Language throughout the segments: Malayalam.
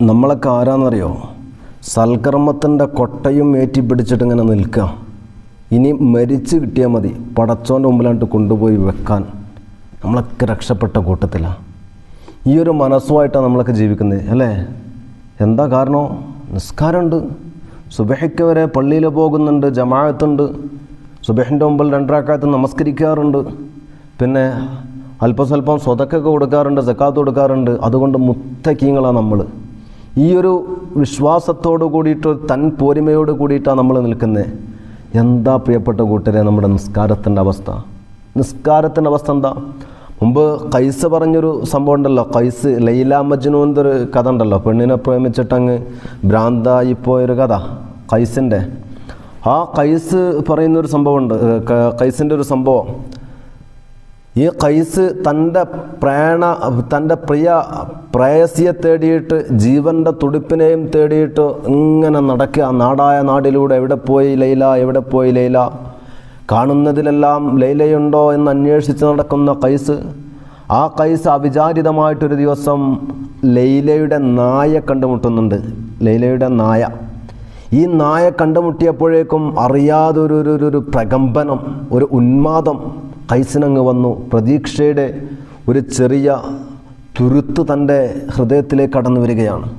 നമ്മളൊക്കെ ആരാന്നറിയോ? സൽക്കർമ്മത്തിന്റെ കൊട്ടയും ഏറ്റി പിടിച്ചിട്ട് ഇങ്ങനെ നിൽക്കുക. ഇനി മരിച്ചു കിട്ടിയാൽ മതി. പടച്ചോന്റെ മുമ്പിലായിട്ട് കൊണ്ടുപോയി വെക്കാൻ. നമ്മളൊക്കെ രക്ഷപ്പെട്ട കൂട്ടത്തിലാണ് ഈ ഒരു മനസ്സുമായിട്ടാണ് നമ്മളൊക്കെ ജീവിക്കുന്നത് അല്ലേ? എന്താ കാരണം? നിസ്കാരമുണ്ട്. സുബഹയ്ക്ക് വരെ പള്ളിയിൽ പോകുന്നുണ്ട് ജമാഅത്തുണ്ട്. സുബഹിന്റെ മുമ്പിൽ രണ്ടരാക്കാലത്ത് നമസ്കരിക്കാറുണ്ട്. പിന്നെ അല്പസ്വല്പം സ്വതക്കൊക്കെ കൊടുക്കാറുണ്ട് സക്കാത്ത് കൊടുക്കാറുണ്ട്. അതുകൊണ്ട് മുത്തക്കീങ്ങളാണ് നമ്മൾ ഈ ഒരു വിശ്വാസത്തോട് കൂടിയിട്ട് തൻ പോരിമയോട് കൂടിയിട്ടാണ് നമ്മൾ നിൽക്കുന്നത് എന്താ പ്രിയപ്പെട്ട കൂട്ടരെ നമ്മുടെ നിസ്കാരത്തിന്റെ അവസ്ഥ? നിസ്കാരത്തിന്റെ അവസ്ഥ എന്താ? മുമ്പ് കൈസ് പറഞ്ഞൊരു സംഭവം ഉണ്ടല്ലോ. കൈസ് ലൈല മജ്നു എന്നൊരു കഥ ഉണ്ടല്ലോ. പെണ്ണിനെ പ്രേമിച്ചിട്ടങ്ങ് ഭ്രാന്തായിപ്പോയൊരു കഥ കൈസിന്റെ ആ കൈസ് പറയുന്നൊരു സംഭവമുണ്ട് കൈസിന്റെ ഒരു സംഭവം. ഈ കൈസ് തന്റെ പ്രേണ തന്റെ പ്രിയ പ്രേയസിയെ തേടിയിട്ട് ജീവന്റെ തുടിപ്പിനെയും തേടിയിട്ട് ഇങ്ങനെ നടക്കുക. നാടായ നാടിലൂടെ എവിടെ പോയി ലൈല എവിടെ പോയി ലൈല? കാണുന്നതിലെല്ലാം ലൈലയുണ്ടോ എന്ന് അന്വേഷിച്ച് നടക്കുന്ന കൈസ് ആ കൈസ് അവിചാരിതമായിട്ടൊരു ദിവസം ലൈലയുടെ നായ കണ്ടുമുട്ടുന്നുണ്ട്. ലൈലയുടെ നായ. ഈ നായ കണ്ടുമുട്ടിയപ്പോഴേക്കും അറിയാതൊരു ഒരു- പ്രകമ്പനം ഒരു ഉന്മാദം കൈസിനങ്ങ് വന്നു. പ്രതീക്ഷയുടെ ഒരു ചെറിയ തുരുത്ത് തന്റെ ഹൃദയത്തിലേക്ക് കടന്നു വരികയാണ്.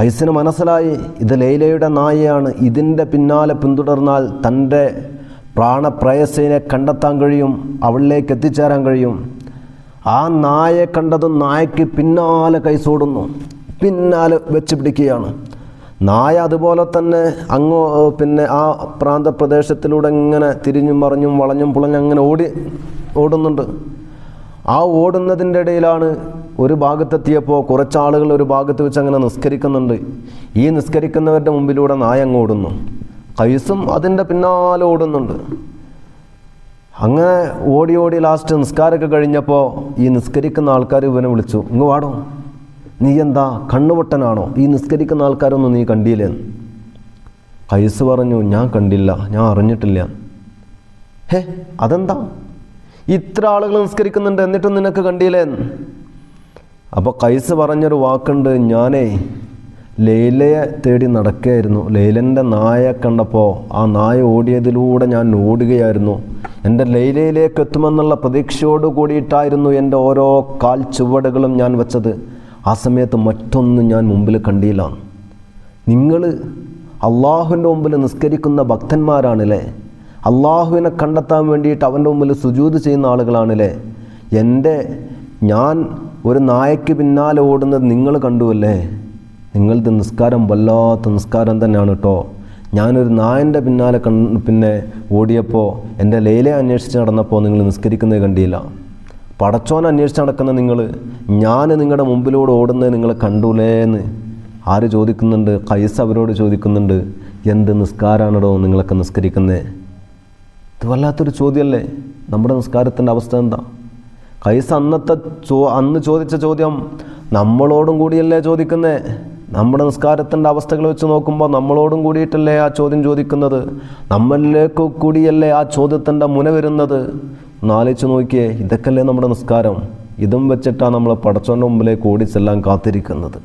കൈസിന് മനസ്സിലായി ഇത് ലൈലയുടെ നായയാണ്. ഇതിന്റെ പിന്നാലെ പിന്തുടർന്നാൽ തന്റെ പ്രാണപ്രയസിനെ കണ്ടെത്താൻ കഴിയും അവളിലേക്ക് എത്തിച്ചേരാൻ കഴിയും. ആ നായെ കണ്ടതും നായയ്ക്ക് പിന്നാലെ കൈസോടുന്നു പിന്നാലെ വെച്ച് പിടിക്കുകയാണ്. നായ അതുപോലെ തന്നെ അങ്ങോ പിന്നെ ആ പ്രാന്തപ്രദേശത്തിലൂടെ ഇങ്ങനെ തിരിഞ്ഞും മറിഞ്ഞും വളഞ്ഞും പുളഞ്ഞും അങ്ങനെ ഓടി ഓടുന്നുണ്ട്. ആ ഓടുന്നതിന്റെ ഇടയിലാണ് ഒരു ഭാഗത്തെത്തിയപ്പോൾ കുറച്ചാളുകൾ ഒരു ഭാഗത്ത് വെച്ച് അങ്ങനെ നിസ്കരിക്കുന്നുണ്ട്. ഈ നിസ്കരിക്കുന്നവരുടെ മുമ്പിലൂടെ നായ അങ്ങ് ഓടുന്നു. കൈസും അതിന്റെ പിന്നാലെ ഓടുന്നുണ്ട്. അങ്ങനെ ഓടി ഓടി ലാസ്റ്റ് നിസ്കാരമൊക്കെ കഴിഞ്ഞപ്പോൾ ഈ നിസ്കരിക്കുന്ന ആൾക്കാർ ഇവനെ വിളിച്ചു ഇങ്ങ് വാടോ? നീ എന്താ കണ്ണുവട്ടനാണോ ഈ നിസ്കരിക്കുന്ന ആൾക്കാരൊന്നും നീ കണ്ടില്ലേ? കൈസ് പറഞ്ഞു ഞാൻ കണ്ടില്ല ഞാൻ അറിഞ്ഞിട്ടില്ല. ഹേ അതെന്താ? ഇത്ര ആളുകൾ നിസ്കരിക്കുന്നുണ്ട് എന്നിട്ടും നിനക്ക് കണ്ടില്ലേ? അപ്പോൾ കൈസ് പറഞ്ഞൊരു വാക്കുണ്ട് ഞാനേ ലൈലയെ തേടി നടക്കുകയായിരുന്നു. ലൈലന്റെ നായ കണ്ടപ്പോൾ ആ നായ ഓടിയതിലൂടെ ഞാൻ ഓടുകയായിരുന്നു. എന്റെ ലൈലയിലേക്ക് എത്തുമെന്നുള്ള പ്രതീക്ഷയോട് കൂടിയിട്ടായിരുന്നു എന്റെ ഓരോ കാൽ ചുവടുകളും ഞാൻ വെച്ചത്. സമയത്ത് മറ്റൊന്നും ഞാൻ മുമ്പിൽ കണ്ടില്ല. നിങ്ങൾ അള്ളാഹുവിന്റെ മുമ്പിൽ നിസ്കരിക്കുന്ന ഭക്തന്മാരാണല്ലേ? അള്ളാഹുവിനെ കണ്ടെത്താൻ വേണ്ടിയിട്ട് അവന്റെ മുമ്പിൽ സുജൂത് ചെയ്യുന്ന ആളുകളാണല്ലേ? എന്റെ ഞാൻ ഒരു നായയ്ക്ക് പിന്നാലെ ഓടുന്നത് നിങ്ങൾ കണ്ടുവല്ലേ? നിങ്ങളുടെ നിസ്കാരം വല്ലാത്ത നിസ്കാരം തന്നെയാണ് കേട്ടോ. ഞാനൊരു നായന്റെ പിന്നാലെ കൺ പിന്നെ ഓടിയപ്പോൾ എന്റെ ലേലെ അന്വേഷിച്ച് നടന്നപ്പോൾ നിങ്ങൾ നിസ്കരിക്കുന്നത് കണ്ടില്ല. പടച്ചോൻ അന്വേഷിച്ച് നടക്കുന്ന നിങ്ങൾ ഞാൻ നിങ്ങളുടെ മുമ്പിലൂടെ ഓടുന്നത് നിങ്ങൾ കണ്ടൂലേന്ന് ആര് ചോദിക്കുന്നുണ്ട്? കൈസ് അവരോട് ചോദിക്കുന്നുണ്ട് എന്ത് നിസ്കാരാണോ നിങ്ങളൊക്കെ നിസ്കരിക്കുന്നത് ഇത് വല്ലാത്തൊരു ചോദ്യമല്ലേ? നമ്മുടെ നിസ്കാരത്തിന്റെ അവസ്ഥ എന്താ? കൈസ് അന്നത്തെ ചോ അന്ന് ചോദിച്ച ചോദ്യം നമ്മളോടും കൂടിയല്ലേ ചോദിക്കുന്നേ? നമ്മുടെ നിസ്കാരത്തിന്റെ അവസ്ഥകൾ വെച്ച് നോക്കുമ്പോൾ നമ്മളോടും കൂടിയിട്ടല്ലേ ആ ചോദ്യം ചോദിക്കുന്നത്? നമ്മളിലേക്ക് കൂടിയല്ലേ ആ ചോദ്യത്തിന്റെ മുന വരുന്നത്? ഒന്ന് ആലോചിച്ച് നോക്കിയേ ഇതൊക്കെയല്ലേ നമ്മുടെ നിസ്കാരം? ഇതും വെച്ചിട്ടാണ് നമ്മൾ പടച്ചോന്റെ മുമ്പിലേക്ക് ഓടിച്ചെല്ലാം കാത്തിരിക്കുന്നത്.